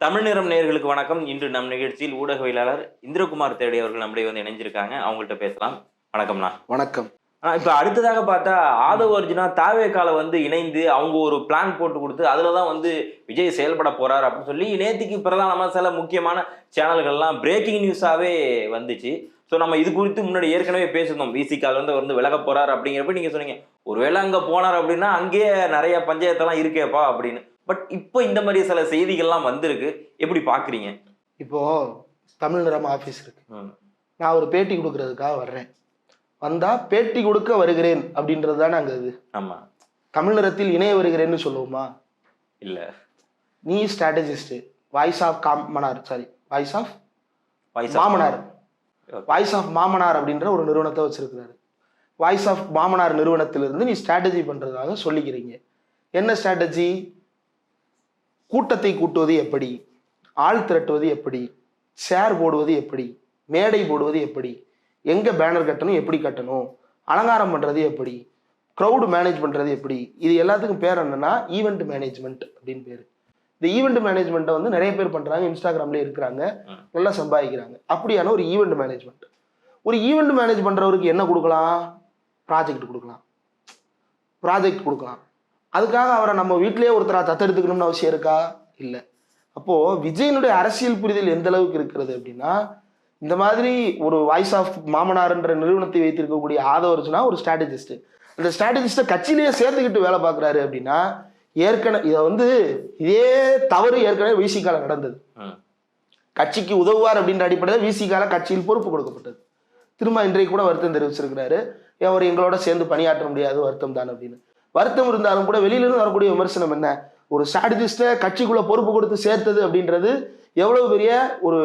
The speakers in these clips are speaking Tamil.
தமிழ் நிறம் நேயர்களுக்கு வணக்கம். இன்று நம் நிகழ்ச்சியில் ஊடகவியலாளர் இந்திரகுமார் தேடி அவர்கள் நம்முடைய வந்து இணைஞ்சிருக்காங்க. அவங்கள்ட்ட பேசலாம். வணக்கம்ண்ணா வணக்கம். இப்போ அடுத்ததாக பார்த்தா ஆதவ் அர்ஜுனா தாவேக்கால வந்து இணைந்து அவங்க ஒரு பிளான் போட்டு கொடுத்து அதுல தான் வந்து விஜய் செயல்பட போறார் அப்படின்னு சொல்லி நேத்திக்கு பிரதானமாக சில முக்கியமான சேனல்கள்லாம் பிரேக்கிங் நியூஸாவே வந்துச்சு. ஸோ நம்ம இது குறித்து முன்னாடி ஏற்கனவே பேசியிருந்தோம். விசிகால் வந்து வந்து விலக போறார் அப்படிங்கிறப்ப நீங்க சொன்னீங்க ஒருவேளை அங்க போனார் அப்படின்னா அங்கேயே நிறைய பஞ்சாயத்தெல்லாம் இருக்கேப்பா அப்படின்னு. பட் இப்போ இந்த மாதிரி சில செய்திகள்லாம் வந்திருக்கு. எப்படி பாக்குறீங்க இப்போ தமிழ் நிறம் ஆஃபீஸ் இருக்கு. நான் ஒரு பேட்டி கொடுக்கறதுக்காக வர்றேன். வந்தா பேட்டி கொடுக்க வருகிறேன் அப்படின்றது தானே அங்க இது? ஆமா. தமிழ் நிறத்தில் இணைய வருகிறேன்னு சொல்லுவோமா? இல்ல. நீ ஸ்ட்ராட்டஜிஸ்ட் வாய்ஸ் ஆஃப் காமனார் சாரி வாய்ஸ் ஆஃப் வயசா மாமனார். வாய்ஸ் ஆஃப் மாமனார் அப்படின்ற ஒரு நிறுவனத்தை வச்சிருக்கிறாரு. வாய்ஸ் ஆஃப் மாமனார் நிறுவனத்திலிருந்து நீ ஸ்ட்ராட்டஜி பண்றதாக சொல்லிக்கிறீங்க. என்ன ஸ்ட்ராட்டஜி கூட்டத்தை கூட்டுவது எப்படி? ஆள் திரட்டுவது எப்படி? சேர் போடுவது எப்படி? மேடை போடுவது எப்படி? எங்கே பேனர் கட்டணும் எப்படி கட்டணும்? அலங்காரம் பண்ணுறது எப்படி? க்ரௌடு மேனேஜ் பண்ணுறது எப்படி? இது எல்லாத்துக்கும் பேர் என்னன்னா ஈவெண்ட் மேனேஜ்மெண்ட் அப்படின்னு பேர். இந்த ஈவெண்ட் மேனேஜ்மெண்ட்டை வந்து நிறைய பேர் பண்ணுறாங்க இன்ஸ்டாகிராம்லேயே இருக்கிறாங்க நல்லா சம்பாதிக்கிறாங்க. அப்படியான ஒரு ஈவெண்ட் மேனேஜ்மெண்ட் ஒரு ஈவெண்ட் மேனேஜ் பண்ணுறவருக்கு என்ன கொடுக்கலாம்? ப்ராஜெக்ட் கொடுக்கலாம். ப்ராஜெக்ட் கொடுக்கலாம். அதுக்காக அவரை நம்ம வீட்டிலேயே ஒருத்தரா தத்தெடுத்துக்கணும்னு அவசியம் இருக்கா? இல்லை. அப்போ விஜயனுடைய அரசியல் புரிதல் எந்த அளவுக்கு இருக்கிறது அப்படின்னா இந்த மாதிரி ஒரு வாய்ஸ் ஆஃப் மாமனார்ன்ற நிறுவனத்தை வைத்திருக்கக்கூடிய ஆதவர்ஜுனா ஒரு ஸ்ட்ராட்டஜிஸ்ட் அந்த ஸ்ட்ராட்டஜிஸ்ட்டை கட்சியிலேயே சேர்த்துக்கிட்டு வேலை பார்க்குறாரு அப்படின்னா ஏற்கனவே இதை வந்து இதே தவறு ஏற்கனவே விசிகால நடந்தது. கட்சிக்கு உதவுவார் அப்படின்ற அடிப்படையில் விசிகால கட்சியில் பொறுப்பு கொடுக்கப்பட்டது. திரும்ப இன்றைக்கு கூட வருத்தம் தெரிவிச்சிருக்கிறாரு. அவர் எங்களோட சேர்ந்து பணியாற்ற முடியாது? வருத்தம் தான் அப்படின்னு. வருத்தம் இருந்தாலும் கூட வெளியிலிருந்து வரக்கூடிய விமர்சனம் என்ன? ஒரு ஸ்ட்ராட்டஜிஸ்ட்டை கட்சிக்குள்ளே பொறுப்பு கொடுத்து சேர்த்தது அப்படின்றது எவ்வளவு பெரிய ஒரு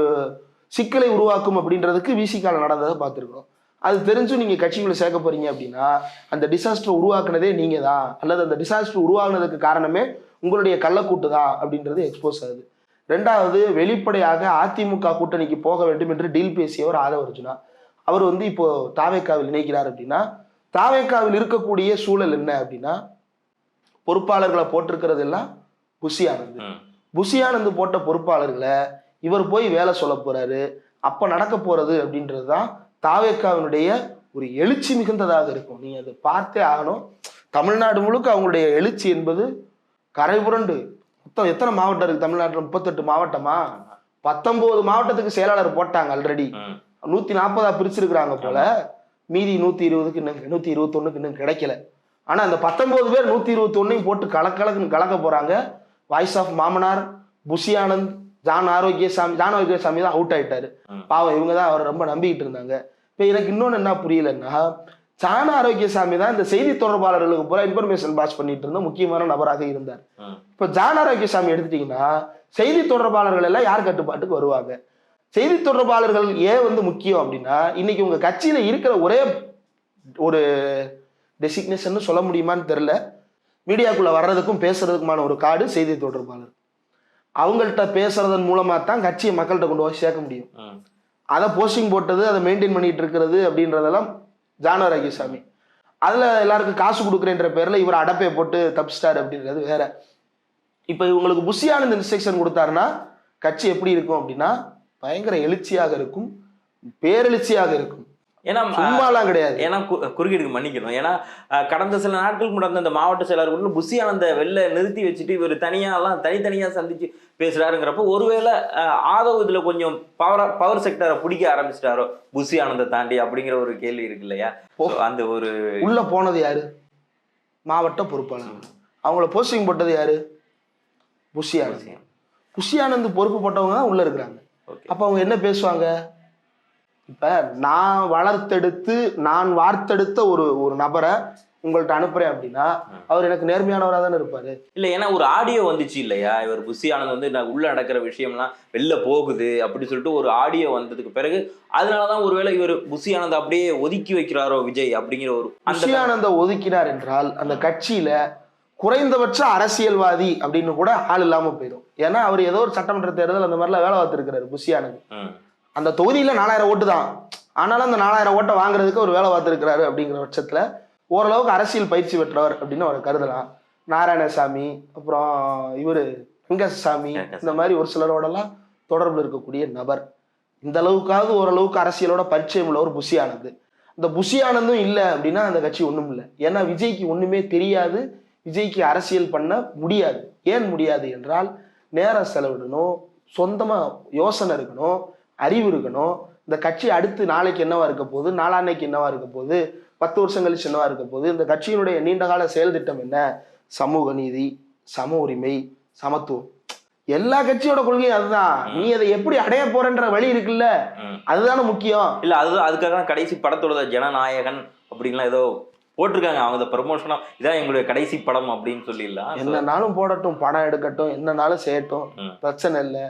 சிக்கலை உருவாக்கும் அப்படின்றதுக்கு விசிகால நடந்ததை பார்த்துருக்கோம் அது தெரிஞ்சும் நீங்கள் கட்சிக்குள்ளே சேர்க்க போறீங்க அப்படின்னா அந்த டிசாஸ்டர் உருவாக்குனதே நீங்கள் தான் அல்லது அந்த டிசாஸ்டர் உருவாக்குனதுக்கு காரணமே உங்களுடைய கள்ளக்கூட்டு தான் அப்படின்றது எக்ஸ்போஸ் ஆகுது. ரெண்டாவது வெளிப்படையாக அதிமுக கூட்டணிக்கு போக வேண்டும் என்று டீல் பேசியவர் ஆதவ அர்ஜுனா. அவர் வந்து இப்போ தாவேக்காவில் இணைக்கிறார் அப்படின்னா தாவேக்காவில் இருக்கக்கூடிய சூழல் என்ன அப்படின்னா பொறுப்பாளர்களை போட்டிருக்கிறது எல்லாம் புஷி ஆனந்த் ம். புஷி ஆனந்த் போட்ட பொறுப்பாளர்களை இவர் போய் வேலை சொல்ல போறாரு. அப்ப நடக்க போறது அப்படின்றது தான் தாவேக்காவினுடைய ஒரு எழுச்சி மிகுந்ததாக இருக்கும். நீங்க அதை பார்த்தே ஆகணும். தமிழ்நாடு முழுக்க அவங்களுடைய எழுச்சி என்பது கரை புரண்டு. மொத்தம் எத்தனை மாவட்டம் இருக்கு தமிழ்நாட்டில்? முப்பத்தெட்டு மாவட்டமா? பத்தொன்பது மாவட்டத்துக்கு செயலாளர் போட்டாங்க ஆல்ரெடி. நூத்தி நாற்பதா பிரிச்சிருக்கிறாங்க போல. மீதி நூத்தி இருபதுக்கு இன்னும் நூத்தி இருபத்தொன்னுக்கு இன்னும் கிடைக்கல. ஆனா அந்த பத்தொன்பது பேர் நூத்தி இருபத்தொன்னையும் போட்டு கலக்கலக்குன்னு கலக்க போறாங்க. வாய்ஸ் ஆஃப் மாமனார் புஷி ஆனந்த் ஜான் ஆரோக்கியசாமி ஜான் ஆரோக்கியசாமி தான் அவுட் ஆயிட்டாரு. பாவம் இவங்க தான் அவரை ரொம்ப நம்பிக்கிட்டு இருந்தாங்க. இப்போ எனக்கு இன்னொன்று என்ன புரியலன்னா ஜான் ஆரோக்கியசாமி தான் இந்த செய்தி தொடர்பாளர்களுக்கு பூரா இன்ஃபர்மேஷன் பாஸ் பண்ணிட்டு இருந்த முக்கியமான நபராக இருந்தார். இப்போ ஜான் ஆரோக்கியசாமி எடுத்துட்டீங்கன்னா செய்தி தொடர்பாளர்கள் எல்லாம் யார் கட்டுப்பாட்டுக்கு வருவாங்க? செய்தி தொடர்பாளர்கள் ஏன் வந்து முக்கியம் அப்படின்னா இன்னைக்கு உங்க கட்சியில இருக்கிற ஒரே ஒரு டெசிக்னேஷன் சொல்ல முடியுமான்னு தெரியல. மீடியாக்குள்ள வர்றதுக்கும் பேசுறதுக்குமான ஒரு கார்டு செய்தி தொடர்பாளர். அவங்கள்ட்ட பேசுறதன் மூலமா தான் கட்சியை மக்கள்கிட்ட கொண்டு போய் சேர்க்க முடியும். அதை போஸ்டிங் போட்டது அதை மெயின்டைன் பண்ணிட்டு இருக்கிறது அப்படின்றதெல்லாம் ஜான ராகிசாமி அதில் எல்லாருக்கும் காசு கொடுக்குறேன்ற பேரில் இவர் அடப்பையை போட்டு தப்பிச்சிட்டாரு அப்படின்றது வேற. இப்போ இவங்களுக்கு புஷியானந்த் இன்ஸ்ட்ரக்ஷன் கொடுத்தாருன்னா கட்சி எப்படி இருக்கும் அப்படின்னா பயங்கர எழுச்சியாக இருக்கும் பேரெழுச்சியாக இருக்கும். ஏன்னா சும்மாலாம் கிடையாது. ஏன்னா குறுக்கீடுக்கு மன்னிக்கணும். ஏன்னா கடந்த சில நாட்களுக்கு முன்னாடி அந்த மாவட்ட செயலாளர் கூட புஷி ஆனந்த வெளில நிறுத்தி வச்சுட்டு இவர் தனியாலாம் தனித்தனியா சந்திச்சு பேசுறாருங்கிறப்ப ஒருவேளை ஆதவ் இதுல கொஞ்சம் பவர் பவர் செக்டரை பிடிக்க ஆரம்பிச்சிட்டாரோ? புஷி ஆனந்த தாண்டி அப்படிங்கிற ஒரு கேள்வி இருக்கு இல்லையா? அந்த ஒரு உள்ள போனது யாரு? மாவட்ட பொறுப்பாளர். அவங்கள போஸ்டிங் போட்டது யாரு? புஷியானந்த் விஷயம் புஷியானந்த் பொறுப்பு போட்டவங்க தான் உள்ள இருக்கிறாங்க. அப்ப அவங்க என்ன பேசுவாங்க? இப்ப நான் வளர்த்தெடுத்து நான் வார்த்தெடுத்த ஒரு ஒரு நபரை உங்கள்ட்ட அனுப்புறேன் அப்படின்னா அவர் எனக்கு நேர்மையானவராக தானே இருப்பாரு. இல்ல ஏன்னா ஒரு ஆடியோ வந்துச்சு இல்லையா? இவர் புஷி ஆனந்த் வந்து நான் உள்ள நடக்கிற விஷயம்லாம் வெளில போகுது அப்படி சொல்லிட்டு ஒரு ஆடியோ வந்ததுக்கு பிறகு அதனாலதான் ஒருவேளை இவர் புஷி ஆனந்த் அப்படியே ஒதுக்கி வைக்கிறாரோ விஜய் அப்படிங்கிற ஒரு புஷியானந்த ஒதுக்கினார் என்றால் அந்த கட்சியில குறைந்தபட்ச அரசியல்வாதி அப்படின்னு கூட ஆள் இல்லாம போயிடும். ஏன்னா அவர் ஏதோ ஒரு சட்டமன்ற தேர்தல் அந்த மாதிரிலாம் வேலை பார்த்துருக்கிறாரு புஷியானந்த் ம். அந்த தொகுதியில நாலாயிரம் ஓட்டு தான். ஆனாலும் அந்த நாலாயிரம் ஓட்டை வாங்குறதுக்கு ஒரு வேலை பார்த்துருக்கிறாரு அப்படிங்கிற பட்சத்துல ஓரளவுக்கு அரசியல் பயிற்சி பெற்றவர் அப்படின்னு அவரை கருதலாம். நாராயணசாமி அப்புறம் இவரு வெங்கசாமி. இந்த மாதிரி ஒரு சிலரோடலாம் தொடர்புல இருக்கக்கூடிய நபர். இந்த அளவுக்காவது ஓரளவுக்கு அரசியலோட பரிச்சயம் உள்ளவர் புஷி ஆனந்த் இந்த புஷி ஆனந்தும் இல்லை அப்படின்னா அந்த கட்சி ஒண்ணும் இல்லை. ஏன்னா விஜய்க்கு ஒண்ணுமே தெரியாது. விஜய்க்கு அரசியல் பண்ண முடியாது. ஏன் முடியாது என்றால் நேரம் செலவிடணும் சொந்தமா யோசனை இருக்கணும் அறிவு இருக்கணும். இந்த கட்சி அடுத்து நாளைக்கு என்னவா இருக்க போகுது நாளான்னைக்கு என்னவா இருக்க போகுது பத்து வருஷம் கழிச்சு என்னவா இருக்க போகுது இந்த கட்சியினுடைய நீண்டகால செயல் திட்டம் என்ன? சமூக நீதி சம உரிமை சமத்துவம். எல்லா கட்சியோட கொள்கையும் அதுதான். நீ அதை எப்படி அடைய போறன்ற வழி இருக்குல்ல. அதுதானே முக்கியம். இல்ல அதுதான் அதுக்காக தான் கடைசி படத்தோட ஜனநாயகன் அப்படின்லாம் ஏதோ போட்டிருக்காங்க. அவங்க ப்ரமோஷனா இதான் எங்களுடைய கடைசி படம் அப்படின்னு சொல்லிடலாம். என்னனாலும் போடட்டும் படம் எடுக்கட்டும் என்னனாலும் செய்யட்டும். பிரச்சனை இல்லை.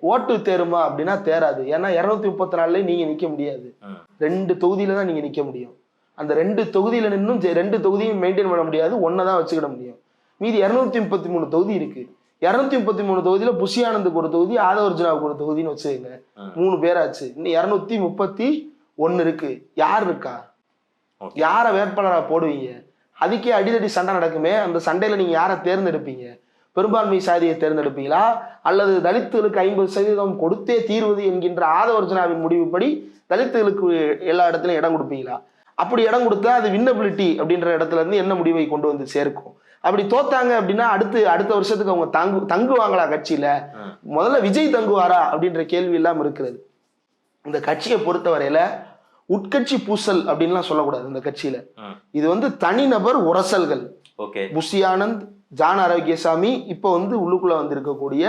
ஓட்டு தேருமா அப்படின்னா தேராது. ஏன்னா இருநூத்தி முப்பத்தி நாலுல நீங்க நிக்க முடியாது. ரெண்டு தொகுதியில தான் நீங்க நிக்க முடியும். அந்த ரெண்டு தொகுதியில நின்னும் ஜெ- ரெண்டு தொகுதியும் மெயின்டைன் பண்ண முடியாது ஒன்னை தான் வச்சுக்கிட முடியும். மீதி இருநூத்தி முப்பத்தி மூணு தொகுதி இருக்கு. இருநூத்தி முப்பத்தி மூணு தொகுதியில புஷி ஆனந்துக்கு ஒரு தொகுதி ஆதவர்ஜுனாவுக்கு ஒரு தொகுதின்னு வச்சுக்கோங்க. மூணு பேராச்சு. இன்னும் இருநூத்தி முப்பத்தி ஒன்னு இருக்கு. யார் இருக்கா. யார வேட்பாளரா போடுவீங்க? அதுக்கே அடிதடி சண்டை நடக்குமே. அந்த சண்டையில நீங்க யாரை தேர்ந்தெடுப்பீங்க? பெரும்பான்மை சாதியை தேர்ந்தெடுப்பீங்களா? அல்லது தலித்துகளுக்கு ஐம்பது சதவீதம் கொடுத்தே தீர்வது என்கின்ற ஆதவர்ஜனாவின் முடிவுப்படி தலித்துகளுக்கு எல்லா இடத்துலயும் இடம் கொடுப்பீங்களா? அப்படி இடம் கொடுத்தா அது வின்னபிலிட்டி அப்படின்ற இடத்துல இருந்து என்ன முடிவை கொண்டு வந்து சேர்க்கும்? அப்படி தோத்தாங்க அப்படின்னா அடுத்து அடுத்த வருஷத்துக்கு அவங்க தங்கு தங்குவாங்களா கட்சியில. முதல்ல விஜய் தங்குவாரா அப்படின்ற கேள்வி இல்லாம இருக்கிறது. இந்த கட்சியை பொறுத்தவரையில உட்கட்சி பூசல் அப்படின்லாம் சொல்லக்கூடாது இந்த கட்சியில. இது வந்து தனிநபர் உரசல்கள். ஓகே. புஷி ஆனந்த் ஜான் ஆரோக்கியசாமி இப்போ வந்து உள்ளுக்குள்ள வந்திருக்கக்கூடிய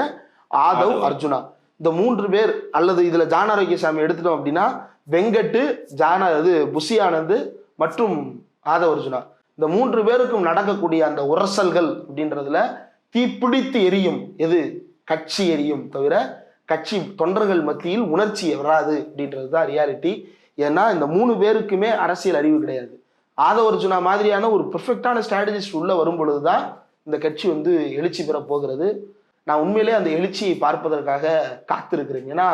ஆதவ் ஆதவ். அர்ஜுனா. இந்த மூன்று பேர் அல்லது இதுல ஜான் ஆரோக்கியசாமி எடுத்துட்டோம் அப்படின்னா வெங்கட்டு ஜான இது புஷி ஆனந்த் மற்றும் ஆதவ் அர்ஜுனா. இந்த மூன்று பேருக்கும் நடக்கக்கூடிய அந்த உரசல்கள் அப்படின்றதுல தீப்பிடித்து எரியும். எது? கட்சி எரியும் தவிர கட்சி தொண்டர்கள் மத்தியில் உணர்ச்சி வராது அப்படின்றது தான் ரியாலிட்டி ஏன்னா இந்த மூணு பேருக்குமே அரசியல் அறிவு கிடையாது. ஆதவ அர்ஜுனா மாதிரியான ஒரு பெர்ஃபெக்டான ஸ்ட்ராட்டஜிஸ்ட் உள்ள வரும் பொழுதுதான் இந்த கட்சி வந்து எழுச்சி பெற போகிறது. நான் உண்மையிலே அந்த எழுச்சியை பார்ப்பதற்காக காத்திருக்கிறேன். ஏன்னா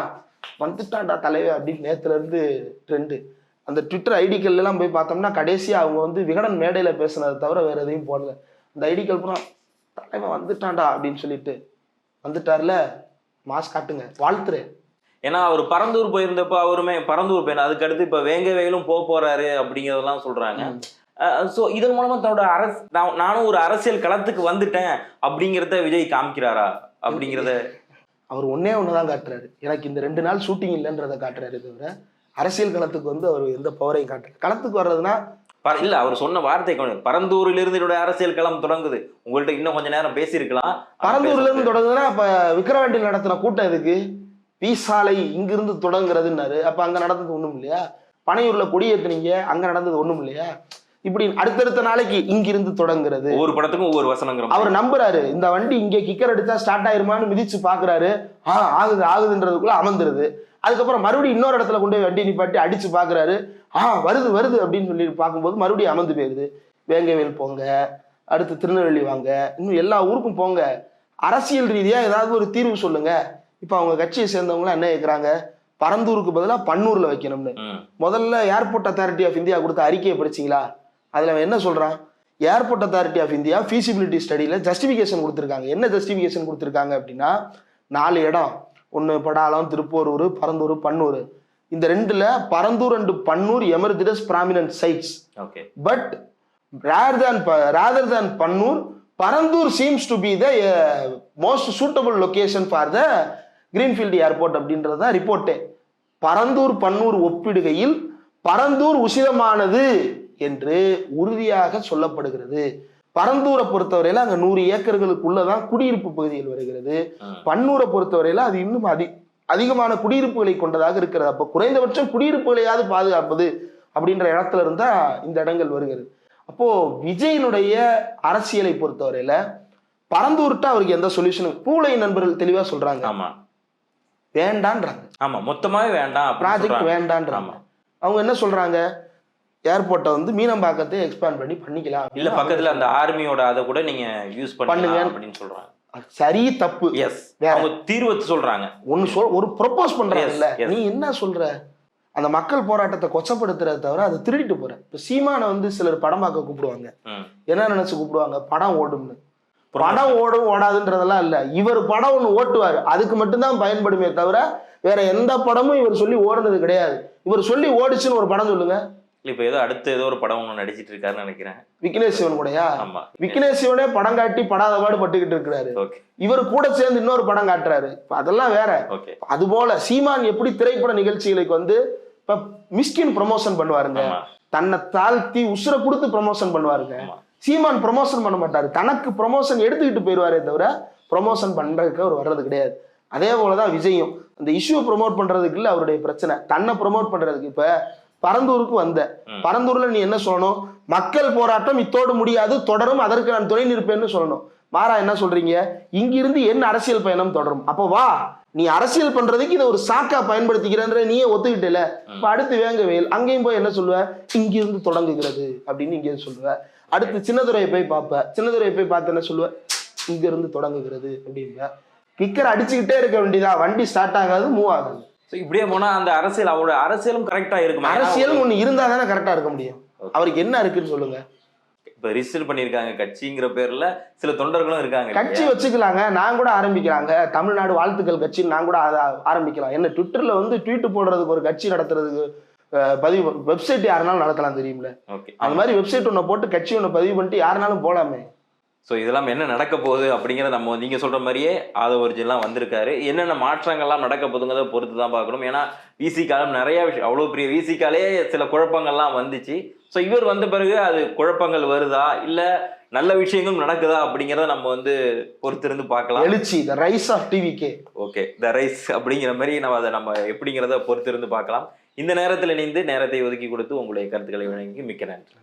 வந்துட்டான்டா தலைவர் அப்படின்னு நேத்துல இருந்து ட்ரெண்டு அந்த ட்விட்டர் ஐடிக்கல் எல்லாம் போய் பார்த்தோம்னா கடைசியா அவங்க வந்து விகடன் மேடையில பேசுனதை தவிர வேற எதையும் போடல. அந்த ஐடிக்கல் பூரா தலைவன் வந்துட்டான்டா அப்படின்னு சொல்லிட்டு வந்துட்டார்ல மாஸ்க் காட்டுங்க வாழ்த்துறேன். ஏன்னா அவர் பரந்தூர் போயிருந்தப்ப அவருமே பரந்தூர் போயிருந்த அதுக்கு அடுத்து இப்ப வேங்க வேலும் போக போறாரு அப்படிங்கறதெல்லாம் சொல்றாங்க. ஸோ இதன் மூலமா தன்னோட அரசு நான் நானும் ஒரு அரசியல் களத்துக்கு வந்துட்டேன் அப்படிங்கிறத விஜய் காமிக்கிறாரா அப்படிங்கிறத? அவர் ஒன்னே ஒண்ணுதான் காட்டுறாரு. எனக்கு இந்த ரெண்டு நாள் ஷூட்டிங் இல்லைன்றதை காட்டுறாரு தவிர அரசியல் களத்துக்கு வந்து அவர் எந்த பவரையும் காட்டுறாரு களத்துக்கு வர்றதுன்னா பர- இல்ல அவர் சொன்ன வார்த்தை. பரந்தூரில் இருந்து என்னுடைய அரசியல் களம் தொடங்குது. உங்கள்ட்ட இன்னும் கொஞ்ச நேரம் பேசியிருக்கலாம். பரந்தூர்ல இருந்து தொடங்குதுன்னா அப்ப விக்கிரவாண்டியில் நடத்தின கூட்டம் எதுக்கு? வி சாலை இங்கிருந்து தொடங்குறதுன்னாரு. அப்ப அங்க நடந்தது ஒண்ணும் இல்லையா? பனையூர்ல கொடி ஏத்துனீங்க அங்க நடந்தது ஒண்ணும் இல்லையா? இப்படி அடுத்தடுத்த நாளைக்கு இங்கிருந்து தொடங்குறது. ஒவ்வொரு படத்துக்கும் ஒவ்வொரு வசனங்கிற அவர் நம்புறாரு இந்த வண்டி இங்க கிக்கர் அடிச்சா ஸ்டார்ட் ஆயிருமான்னு மிதிச்சு பாக்குறாரு. ஆ ஆகுது ஆகுதுன்றதுக்குள்ள அமர்ந்துருது. அதுக்கப்புறம் மறுபடியும் இன்னொரு இடத்துல கொண்டு போய் வண்டி நிப்பாட்டி அடிச்சு பாக்குறாரு. ஆ வருது வருது அப்படின்னு சொல்லி பார்க்கும்போது மறுபடியும் அமர்ந்து போயிருது. வேங்கவேல் போங்க அடுத்து திருநெல்வேலி வாங்க இன்னும் எல்லா ஊருக்கும் போங்க. அரசியல் ரீதியா ஏதாவது ஒரு தீர்வு சொல்லுங்க. இப்ப அவங்க கட்சியை சேர்ந்தவங்களாம் என்ன கேக்குறாங்க? பரந்தூருக்கு பதிலா பன்னூர்ல வைக்கணும்னு. முதல்ல ஏர்போர்ட் அத்தாரிட்டி ஆஃப் இந்தியா கொடுத்த அறிக்கையை படிச்சீங்களா? அதுல அவன் என்ன சொல்றான்? Airport authority of India feasibility ஸ்டடியில் justification கொடுத்துருக்காங்க. என்ன ஜஸ்டிஃபிகேஷன் கொடுத்துருக்காங்க அப்படின்னா நாலு இடம். ஒன்று படாலம் திருப்போரூர் பரந்தூர் பன்னூர். இந்த ரெண்டுல Parandur and Pannur emerged as prominent sites okay but rare than rather than Pannur Parandur seems to be the most suitable location for the greenfield airport அப்படின்றது தான் ரிப்போர்ட்டே பரந்தூர் பன்னூர் ஒப்பிடுகையில் பரந்தூர் உசிதமானது என்று உறுதியாக சொல்லப்படுகிறது. பரந்தூரை பொறுத்தவரையில அங்க நூறு ஏக்கர்களுக்குள்ளதான் குடியிருப்பு பகுதிகள் வருகிறது. பன்னூரை பொறுத்தவரையில அது இன்னும் அதி அதிகமான குடியிருப்புகளை கொண்டதாக இருக்கிறது. அப்ப குறைந்தபட்சம் குடியிருப்புகளையாவது பாதுகாப்பது அப்படின்ற இடத்துல இருந்தா இந்த இடங்கள் வருகிறது. அப்போ விஜயனுடைய அரசியலை பொறுத்தவரையில பரந்தூர்ட்ட அவருக்கு எந்த சொல்யூஷனும் பூளை நண்பர்கள் தெளிவா சொல்றாங்க. ஆமா. வேண்டான்றாங்க. ஆமா மொத்தமாவே வேண்டாம் ப்ராஜெக்ட். வேண்டான்றாங்க. அவங்க என்ன சொல்றாங்க? ஏர்போர்ட்டை வந்து மீனம்பாக்கத்தை எக்ஸ்பேண்ட் பண்ணி பண்ணிக்கலாம் இல்ல பக்கத்துல அந்த ஆர்மியோட அதை கூட நீங்க யூஸ் பண்ணுங்க. அப்படின்னு சொல்றாங்க. சரி தப்பு. எஸ். அவங்க தீர்வு சொல்றாங்க. ஒன்னு சொல் ஒரு ப்ரொபோஸ் பண்றாங்க இல்ல. நீ என்ன சொல்ற? அந்த மக்கள் போராட்டத்தை கொச்சப்படுத்துறத தவிர அதை திருடிட்டு போற. இப்ப சீமானை வந்து சிலர் படம் பார்க்க கூப்பிடுவாங்க. என்ன நினைச்சு கூப்பிடுவாங்க? படம் ஓடும்னு. படம் ஓடும் ஓடாதுன்றதெல்லாம் இல்ல. இவர் படம் ஒண்ணு ஓட்டுவார். அதுக்கு மட்டும்தான் பயன்படுமே தவிர வேற எந்த படமும் இவர் சொல்லி ஓடுனது கிடையாது. இவர் சொல்லி ஓடிச்சுன்னு ஒரு படம் சொல்லுங்க. இப்ப ஏதோ அடுத்து ஏதோ ஒரு படம் ஒண்ணு நடிச்சிட்டு இருக்காருன்னு நினைக்கிறேன். விக்னேஷ் சிவன் கூடயா ஆமா. விக்னேஷ் சிவனே படம் காட்டி படாத பாடு பட்டுக்கிட்டு இருக்கிறாரு. இவர் கூட சேர்ந்து இன்னொரு படம் காட்டுறாரு. அதெல்லாம் வேற. அது போல சீமான் எப்படி திரைப்பட நிகழ்ச்சிகளுக்கு வந்து இப்ப மிஸ்கின் ப்ரமோஷன் பண்ணுவாருங்க. தன்னை தாழ்த்தி உசுரை கொடுத்து ப்ரமோஷன் பண்ணுவாருங்க. சீமான் ப்ரமோஷன் பண்ண மாட்டாரு. தனக்கு ப்ரமோஷன் எடுத்துக்கிட்டு போயிடுவாரே தவிர ப்ரமோஷன் பண்றதுக்கு அவர் வர்றது கிடையாது. அதே போலதான் விஜயும். அந்த இஷ்யூ ப்ரொமோட் பண்றதுக்கு இல்ல அவருடைய பிரச்சனை. தன்னை ப்ரொமோட் பண்றதுக்கு இப்ப பரந்தூருக்கு வந்த. பரந்தூர்ல நீ என்ன சொல்லணும்? மக்கள் போராட்டம் இத்தோடு முடியாது தொடரும் அதற்கு நான் துணை நிற்பேன்னு சொல்லணும். மாறா என்ன சொல்றீங்க? இங்கிருந்து என் அரசியல் பயணம் தொடரும்? அப்போ வா. நீ அரசியல் பண்றதுக்கு இதை ஒரு சாக்கா பயன்படுத்திக்கிறன்ற நீயே ஒத்துக்கிட்டல. இப்ப அடுத்து வேங்கவேல் அங்கேயும் போய் என்ன சொல்லுவ? இங்கிருந்து தொடங்குகிறது அப்படின்னு இங்கே சொல்லுவ. அடுத்து சின்னதுரையை போய் பார்ப்ப சின்னதுரையை போய் பார்த்து என்ன சொல்லுவ இங்க இருந்து தொடங்குகிறது அப்படிம்ப. கிக்கர் அடிச்சுக்கிட்டே இருக்க வேண்டியதா? வண்டி ஸ்டார்ட் ஆகாது மூவ் ஆகாது. இப்படியே போனா அந்த அரசியல் அவரோட அரசியலும் கரெக்டா இருக்குமா? ஏன்னா அரசியல் ஒண்ணு இருந்தா தானே கரெக்டா இருக்க முடியும். அவருக்கு என்ன இருக்குன்னு சொல்லுங்க. இப்ப ரிஜிஸ்டர் பண்ணிருக்காங்க கட்சிங்கிற பேர்ல சில தொண்டர்களும் இருக்காங்க கட்சி வச்சுக்கலாங்க. நான் கூட ஆரம்பிக்கிறாங்க தமிழ்நாடு வாழ்த்துக்கள் கட்சின்னு நான் கூட ஆரம்பிக்கலாம். என்ன ட்விட்டர்ல வந்து ட்வீட் போடுறதுக்கு ஒரு கட்சி நடத்துறதுக்கு பதிவு வெப்சைட் யாருனாலும் நடத்தலாம் தெரியுமில்ல ஓகே. அந்த மாதிரி வெப்சைட் ஒண்ணு போட்டு கட்சி ஒண்ணு பதிவு பண்ணிட்டு யாருனாலும் போலாமே. ஸோ இதெல்லாம் என்ன நடக்க போகுது அப்படிங்கிறத நம்ம நீங்க சொல்ற மாதிரியே ஆதவர்ஜின்லாம் வந்திருக்காரு. என்னென்ன மாற்றங்கள்லாம் நடக்க போகுதுங்கிறத பொறுத்து தான் பார்க்கணும். ஏன்னா விசி காலம் நிறைய விஷயம் அவ்வளோ பெரிய விசி காலே சில குழப்பங்கள்லாம் வந்துச்சு. ஸோ இவர் வந்த பிறகு அது குழப்பங்கள் வருதா? இல்ல நல்ல விஷயங்களும் நடக்குதா அப்படிங்கிறத நம்ம வந்து பொறுத்திருந்து பார்க்கலாம். எழுச்சி the rise of TV K okay the rise அப்படிங்கிற மாதிரி நம்ம அதை நம்ம எப்படிங்கிறத பொறுத்திருந்து பார்க்கலாம். இந்த நேரத்தில் இணைந்து நேரத்தை ஒதுக்கி கொடுத்து உங்களுடைய கருத்துக்களை வழங்கி மிக்க நன்றி.